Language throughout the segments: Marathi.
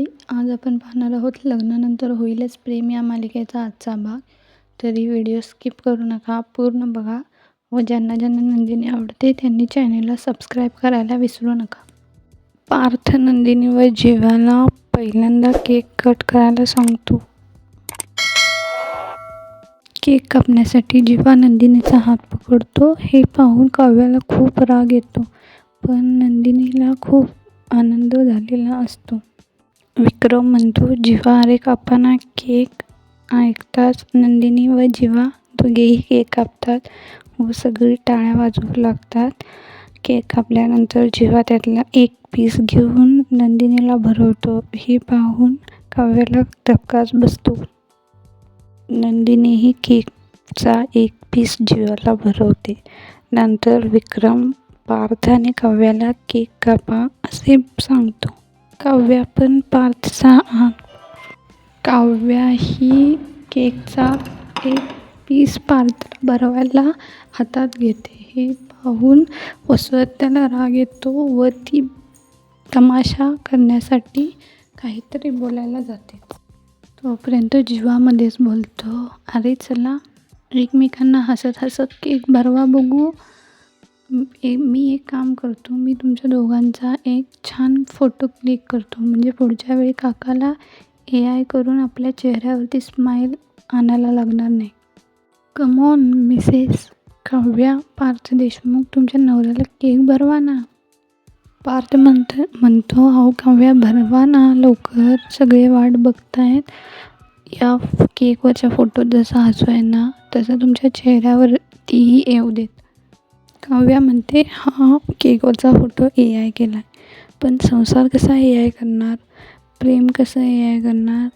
मंडळी आज आपण पाहणार आहोत लग्नानंतर होईलच प्रेम या मालिकेचा आजचा भाग. तरी व्हिडिओ स्किप करू नका पूर्ण बघा व ज्यांना ज्यांना नंदिनी आवडते त्यांनी चॅनेलला सबस्क्राईब करायला विसरू नका. पार्थ नंदिनी व जीवाला पहिल्यांदा केक कट करायला सांगतो. केक कापण्यासाठी जीवा नंदिनीचा हात पकडतो हे पाहून काव्याला खूप राग येतो पण नंदिनीला खूप आनंद झालेला असतो. विक्रम म्हणतो जिव्हा अरे कापाना केक ऐकताच नंदिनी व जिवा दोघेही केक कापतात व सगळी टाळ्या वाजवू लागतात. केक कापल्यानंतर जिवा त्यातला एक पीस घेऊन नंदिनीला भरवतो हे पाहून काव्याला धक्काच बसतो. नंदिनीही केकचा एक पीस जिवाला भरवते. नंतर विक्रम पार्थ आणि काव्याला केक कापा असे सांगतो. काव्या पण पार्थचा काव्या ही केकचा एक पीस पार्थला भरवायला हातात घेते. हे पाहून वसुहत्याला राग येतो व ती तमाशा करण्यासाठी काहीतरी बोलायला जाते. तोपर्यंत जीवामध्येच बोलतो अरे चला एकमेकांना हसत हसत केक भरवा बघू. ए मी एक काम करतो मी तुमच्या दोघांचा एक छान फोटो क्लिक करतो. म्हणजे पुढच्या वेळी काकाला ए आय करून आपल्या चेहऱ्यावरती स्माईल आणायला लागणार नाही. Come on Mrs Kavya Parth Deshmukh तुमच्या नवऱ्याला केक भरवा ना. पार्थ म्हणत म्हणतो अहो काव्या भरवा ना लवकर. सगळे वाट बघतायत. या केकवरच्या फोटोत जसा हसू आहे ना तसं तुमच्या चेहऱ्यावरतीही येऊ देत. काव्या म्हणते हा केकोचा फोटो ए आय केला आहे पण संसार कसा ए आय करणार? प्रेम कसं ए आय करणार?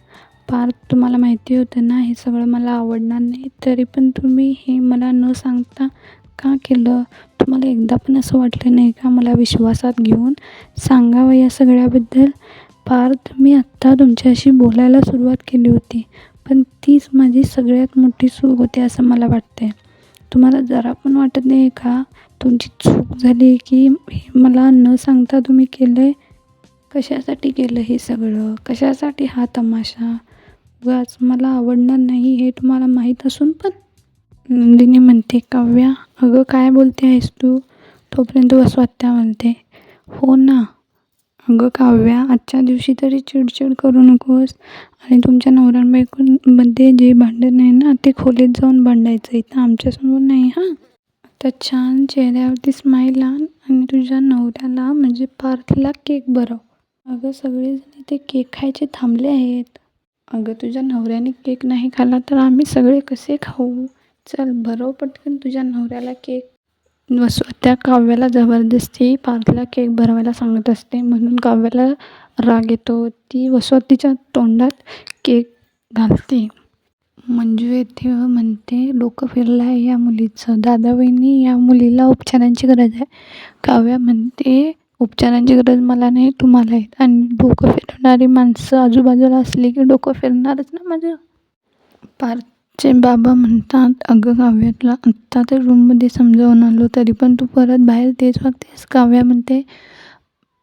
फार तुम्हाला माहिती होतं ना हे सगळं मला आवडणार नाही. तरी पण तुम्ही हे मला न सांगता का केलं? तुम्हाला एकदा पण असं वाटलं नाही का? मला विश्वासात घेऊन सांगावं या सगळ्याबद्दल? पार्थ मी आत्ता तुमच्याशी बोलायला सुरुवात केली होती पण तीच माझी सगळ्यात मोठी चूक होती असं मला वाटतं आहे तुम्हाला जरा पण वाटत नाही का? तुमची चूक झाली की हे मला न सांगता तुम्ही केलं आहे कशासाठी केलं हे सगळं? कशासाठी हा तमाशा? उगाच मला आवडणार नाही हे तुम्हाला माहीत असून पण. नंदिनी म्हणते काव्या अगं काय बोलते आहेस तू? तोपर्यंत वसवात्या म्हणते हो ना अगं काव्या आजच्या दिवशी तरी चिडचिड करू नकोस. आणि तुमच्या नवऱ्यांबायकोमध्ये जे भांडण आहे ना ते खोलीत जाऊन भांडायचं. इथं आमच्यासमोर नाही हां? आता छान चेहऱ्यावरती स्माईल आण आणि तुझ्या नवऱ्याला म्हणजे पार्थला केक भरव. अगं सगळेजण इथे केक खायचे थांबले आहेत. अगं तुझ्या नवऱ्याने केक नाही खाल्ला तर आम्ही सगळे कसे खाऊ? चल भरव पटकन तुझ्या नवऱ्याला केक वसुत्या काव्याला जबरदस्ती पार्थला केक भरवायला सांगत असते. म्हणून काव्याला राग येतो. ती वसुतीच्या तोंडात केक घालते. मंजू येथे व म्हणते डोकं फिरलं आहे या मुलीचं. दादा वहिनी या मुलीला उपचारांची गरज आहे. काव्या म्हणते उपचारांची गरज मला नाही. तुम्हाला आहे आणि डोकं फिरवणारी माणसं आजूबाजूला असली की डोकं फिरणारच ना माझं. चे बाबा म्हणतात अगं काव्या तुला आत्ता तर रूममध्ये समजावून आलो तरी पण तू परत बाहेर तेच वागतेस काव्या म्हणते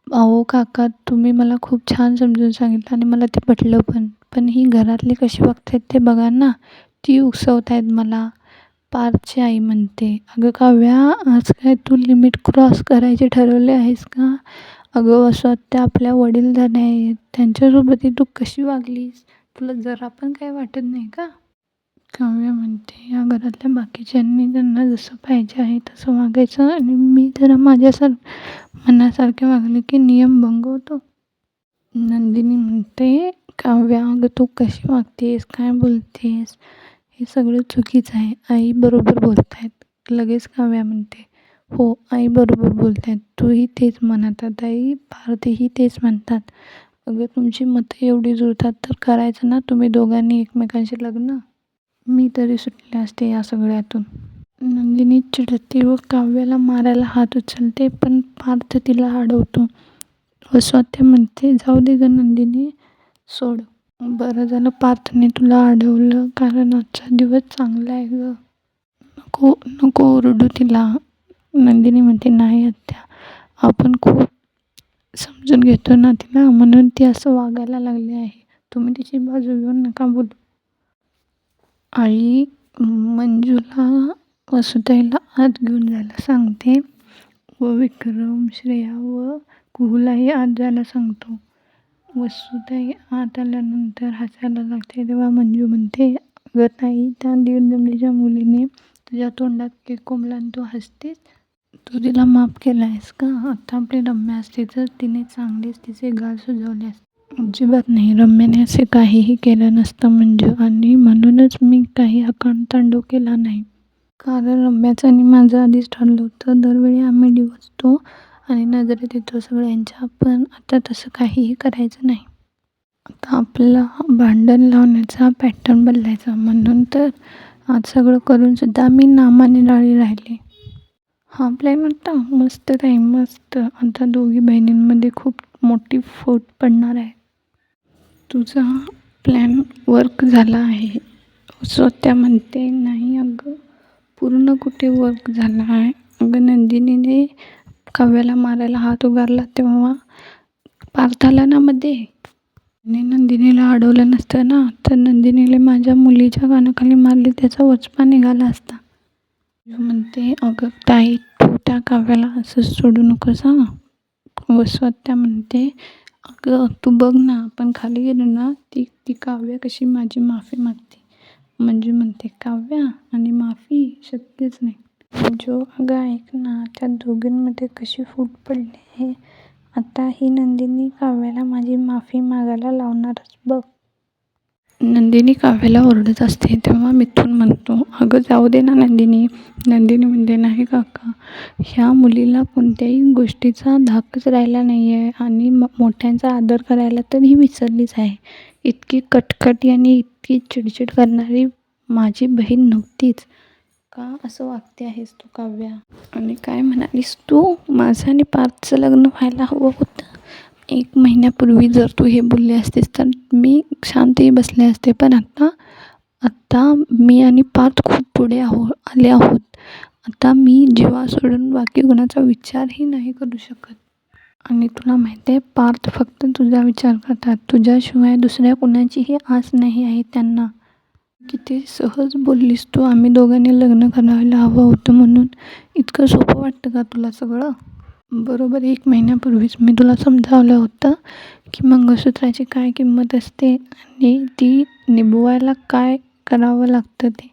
अहो काका तुम्ही मला खूप छान समजून सांगितलं आणि मला ते पटलं पण. पण ही घरातली कशी वागतायत ते बघा ना. ती उकसवत आहेत मला. पारची आई म्हणते अगं काव्या आज काय तू लिमिट क्रॉस करायचे ठरवले आहेस का? अगं असं त्या आपल्या वडीलधाऱ्या आहेत. त्यांच्यासोबत तू कशी वागलीस? तुला जरा पण काय वाटत नाही का? काव्या म्हणते या घरातल्या बाकीच्यांनी त्यांना जसं पाहिजे आहे तसं वागायचं आणि मी जरा माझ्यासार मनासारखे वागले की नियम भंग होतो नंदिनी म्हणते काव्या अगं तू कशी वागतेस? काय बोलतेस? हे सगळं चुकीचं आहे. आई बरोबर बोलत आहेत लगेच काव्या म्हणते हो आई बरोबर बोलत आहेत तूही तेच म्हणतात आई. पार्थही तेच म्हणतात. अगं तुमची मतं एवढी जुळतात तर करायचं ना? तुम्ही दोघांनी एकमेकांशी लग्न मी तरी सुटले असते या सगळ्यातून. नंदिनी चिडते व काव्याला मारायला हात उचलते पण पार्थ तिला अडवतो. व स्वतः म्हणते जाऊ दे ग नंदिनी सोड. बरं झालं पार्थने तुला अडवलं कारण आजचा दिवस चांगला आहे ग. नको नको ओरडू तिला. नंदिनी म्हणते नाही आत्या आपण खूप समजून घेतो ना तिला म्हणून ती असं वागायला लागली आहे. तुम्ही तिची बाजू घेऊन नका बोलू. आई मंजूला वसुताईला आत घेऊन जायला सांगते व विक्रम श्रेया व कुहूलाही आत जायला सांगतो. वसुताई आत आल्यानंतर हसायला लागते. तेव्हा मंजू म्हणते अगं ताई त्या दीड जमलीच्या मुलीने तुझ्या तोंडात केक कोंबला आणि तू हसतेस? तू तिला माफ केला आहेस का? आता आपली रम्या असते तर तिने चांगलीच तिचे गाल सुजवले असते. अजिबात नाही. रम्याने असे काहीही केलं नसतं म्हणजे. आणि म्हणूनच मी काही आकांतांडव केला नाही. कारण रम्याचं आणि माझं आधीच ठरलं होतं. दरवेळी आम्ही डिवचतो आणि नजरेत येतो सगळ्यांच्या. पण आता तसं काहीही करायचं नाही. आता आपला भांडण लावण्याचा पॅटर्न बदलायचा. म्हणून तर आज सगळं करूनसुद्धा मी नामाने राळी राहिले. हा प्लॅन होता मस्त आहे. मस्त. आता दोघी बहिणींमध्ये खूप मोठी फूट पडणार आहे. तुझा प्लॅन वर्क झाला आहे. स्वतः म्हणते नाही अगं पूर्ण कुठे वर्क झाला आहे? अगं नंदिनीने काव्याला मारायला हात उगारला तेव्हा पार्थाला ना मध्ये. आणि नंदिनीला अडवलं नसतं ना तर नंदिनीला माझ्या मुलीच्या कानाखाली मारली त्याचा वचपा निघाला असता. म्हणते अगं ताई तू त्या काव्याला असंच सोडू नकोस हां. व स्वतः म्हणते अगं तू बघ ना आपण खाली गेलो ना ती ती काव्या कशी माझी माफी मागते. म्हणजे म्हणते काव्या आणि माफी शक्यच नाही. जो अगं ऐक ना त्या दोघींमध्ये कशी फूट पडली आहे आता ही नंदिनी काव्याला माझी माफी मागायला लावणारच बघ. नंदिनी काव्याला ओरडत असते तेव्हा मिथून म्हणतो अगं जाऊ दे ना नंदिनी. नंदिनी म्हणते नाही काका ह्या मुलीला कोणत्याही गोष्टीचा धाकच राहिला नाही आहे आणि म मोठ्यांचा आदर करायला तर ही विसरलीच आहे. इतकी कटकटी आणि इतकी चिडचिड करणारी माझी बहीण नव्हतीच. का असं वागते आहेस तू काव्या? आणि काय म्हणालीस तू? माझं आणि पार्थचं लग्न व्हायला हवं होतं. एक महिन्यापूर्वी जर तू हे बोलले असतेस तर मी शांतही बसले असते. पण आत्ता आत्ता मी आणि पार्थ खूप पुढे आहो आले आहोत. आता मी जीवा सोडून बाकी कोणाचा विचारही नाही करू शकत. आणि तुला माहिती आहे पार्थ फक्त तुझा विचार करतात. तुझ्याशिवाय दुसऱ्या कुणाचीही आस नाही आहे त्यांना. किती सहज बोललीस तू. आम्ही दोघांनी लग्न करायला हवं होतं म्हणून. इतकं सोपं वाटतं का तुला सगळं? बरोबर एक महिन्यापूर्वीच मी तुला समजावलं होतं की मंगळसूत्राची काय किंमत असते आणि ती निभवायला काय करावं लागतं ते.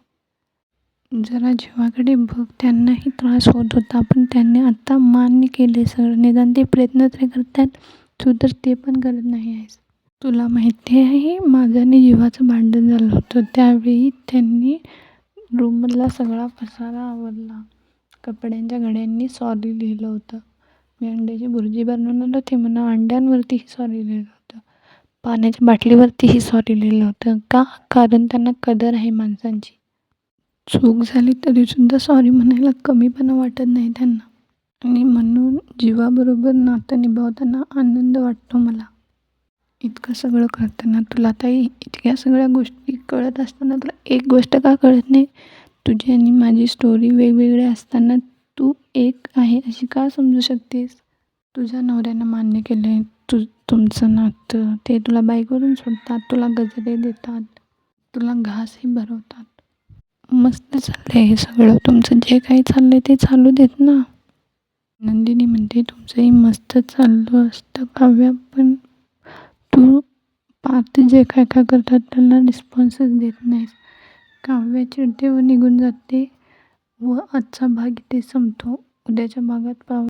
जरा जीवाकडे बघ त्यांनाही त्रास होत होता. पण त्यांनी आत्ता मान्य केले सगळं निदान ते प्रयत्न तरी करतात तू तर ते पण करत नाही आहेस. तुला माहिती आहे माझं आणि जीवाचं भांडण झालं होतं. त्यावेळी त्यांनी रूममधला सगळा पसारा आवरला. कपड्यांच्या घड्यांनी सॉरी लिहिलं होतं. मी अंड्याची भुर्जी बनवणार होते. म्हणा अंड्यांवरतीही सॉरी लिहिलं होतं. पाण्याच्या बाटलीवरतीही सॉरी लिहिलं होतं. का? कारण त्यांना कदर आहे माणसांची. चूक झाली तरीसुद्धा सॉरी म्हणायला कमीपणा वाटत नाही त्यांना. आणि म्हणून जीवाबरोबर नातं निभावताना आनंद वाटतो मला. इतकं सगळं करताना तुला ताई इतक्या सगळ्या गोष्टी कळत असताना तुला एक गोष्ट का कळत नाही? तुझी आणि माझी स्टोरी वेगवेगळ्या असताना तू एक आहे अशी का समजू शकतेस? तुझ्या नवऱ्यानं मान्य केलं आहे तू तुमचं नातं. ते तुला बाईकवरून सोडतात तुला गजरे देतात तुला घासही भरवतात. मस्त चाललं आहे हे सगळं. तुमचं जे काही चाललं आहे ते चालू देत ना. नंदिनी म्हणते तुमचंही मस्त चाललं असतं काव्या पण तू पार्थ जे काय काय करतात त्यांना रिस्पॉन्सच देत नाहीस. काव्या चिडते व निघून जाते. व आजचा भाग इथे संपतो. उद्याच्या भागात पाहू.